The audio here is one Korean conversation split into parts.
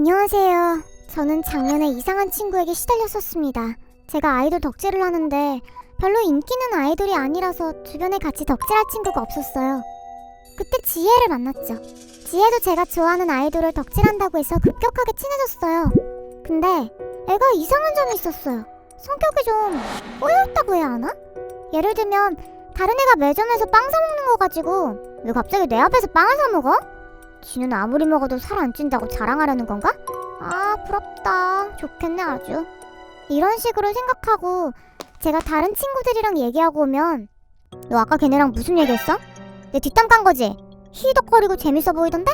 안녕하세요. 저는 작년에 이상한 친구에게 시달렸었습니다. 제가 아이돌 덕질을 하는데 별로 인기는 아이돌이 아니라서 주변에 같이 덕질할 친구가 없었어요. 그때 지혜를 만났죠. 지혜도 제가 좋아하는 아이돌을 덕질한다고 해서 급격하게 친해졌어요. 근데 애가 이상한 점이 있었어요. 성격이 좀 꼬였다고 해야 하나? 예를 들면 다른 애가 매점에서 빵 사 먹는 거 가지고 왜 갑자기 내 앞에서 빵을 사 먹어? 지는 아무리 먹어도 살 안 찐다고 자랑하려는 건가? 아 부럽다 좋겠네 아주 이런 식으로 생각하고 제가 다른 친구들이랑 얘기하고 오면 너 아까 걔네랑 무슨 얘기했어? 내 뒷담 깐 거지? 히덕거리고 재밌어 보이던데?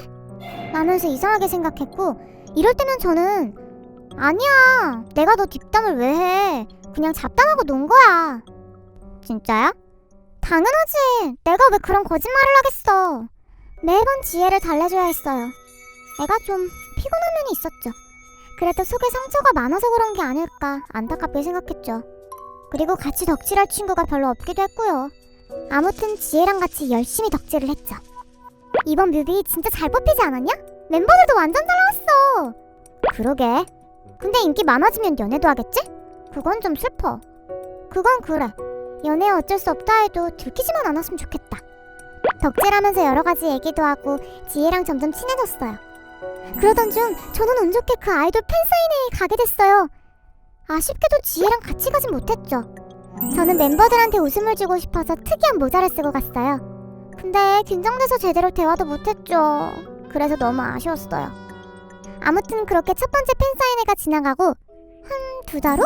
라면서 이상하게 생각했고 이럴 때는 저는 아니야 내가 너 뒷담을 왜 해 그냥 잡담하고 논 거야 진짜야? 당연하지 내가 왜 그런 거짓말을 하겠어 매번 지혜를 달래줘야 했어요. 애가 좀 피곤한 면이 있었죠. 그래도 속에 상처가 많아서 그런 게 아닐까 안타깝게 생각했죠. 그리고 같이 덕질할 친구가 별로 없기도 했고요. 아무튼 지혜랑 같이 열심히 덕질을 했죠. 이번 뮤비 진짜 잘 뽑히지 않았냐? 멤버들도 완전 잘 나왔어. 그러게. 근데 인기 많아지면 연애도 하겠지? 그건 좀 슬퍼. 그건 그래. 연애 어쩔 수 없다 해도 들키지만 않았으면 좋겠다. 덕질하면서 여러 가지 얘기도 하고 지혜랑 점점 친해졌어요. 그러던 중 저는 운 좋게 그 아이돌 팬사인회에 가게 됐어요. 아쉽게도 지혜랑 같이 가진 못했죠. 저는 멤버들한테 웃음을 주고 싶어서 특이한 모자를 쓰고 갔어요. 근데 긴장돼서 제대로 대화도 못했죠. 그래서 너무 아쉬웠어요. 아무튼 그렇게 첫 번째 팬사인회가 지나가고 한 두 달 후?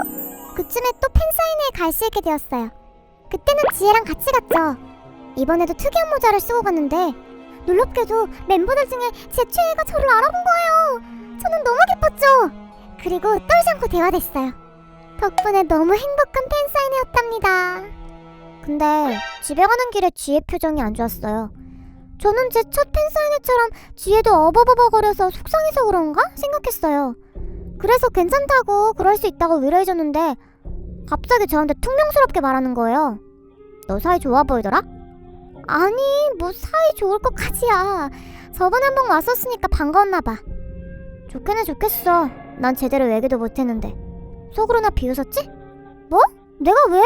그쯤에 또 팬사인회에 갈 수 있게 되었어요. 그때는 지혜랑 같이 갔죠. 이번에도 특이한 모자를 쓰고 갔는데 놀랍게도 멤버들 중에 제 최애가 저를 알아본 거예요. 저는 너무 기뻤죠. 그리고 떨지 않고 대화됐어요. 덕분에 너무 행복한 팬사인회였답니다. 근데 집에 가는 길에 지혜 표정이 안 좋았어요. 저는 제 첫 팬사인회처럼 지혜도 어버버버거려서 속상해서 그런가 생각했어요. 그래서 괜찮다고 그럴 수 있다고 위로해줬는데 갑자기 저한테 퉁명스럽게 말하는 거예요. 너 사이 좋아 보이더라? 아니 뭐 사이 좋을 것까지야 저번에 한 번 왔었으니까 반가웠나 봐 좋게는 좋겠어 난 제대로 얘기도 못했는데 속으로 나 비웃었지? 뭐? 내가 왜?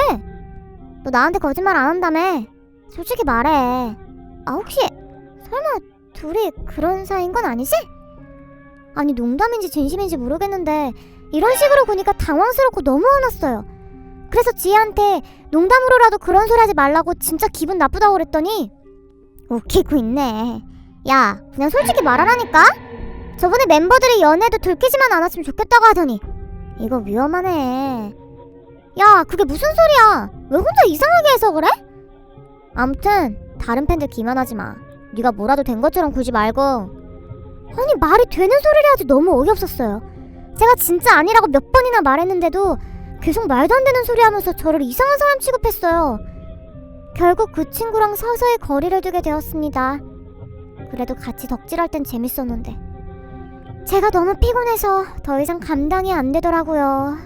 너 나한테 거짓말 안 한다며 솔직히 말해 아 혹시 설마 둘이 그런 사이인 건 아니지? 아니 농담인지 진심인지 모르겠는데 이런 식으로 보니까 당황스럽고 너무 화났어요 그래서 지혜한테 농담으로라도 그런 소리 하지 말라고 진짜 기분 나쁘다고 그랬더니 웃기고 있네. 야, 그냥 솔직히 말하라니까? 저번에 멤버들이 연애도 들키지만 않았으면 좋겠다고 하더니 이거 위험하네. 야, 그게 무슨 소리야? 왜 혼자 이상하게 해서 그래? 아무튼 다른 팬들 기만하지 마. 네가 뭐라도 된 것처럼 굴지 말고. 아니 말이 되는 소리를 하지 너무 어이없었어요. 제가 진짜 아니라고 몇 번이나 말했는데도 계속 말도 안 되는 소리 하면서 저를 이상한 사람 취급했어요. 결국 그 친구랑 서서히 거리를 두게 되었습니다. 그래도 같이 덕질할 땐 재밌었는데. 제가 너무 피곤해서 더 이상 감당이 안 되더라고요.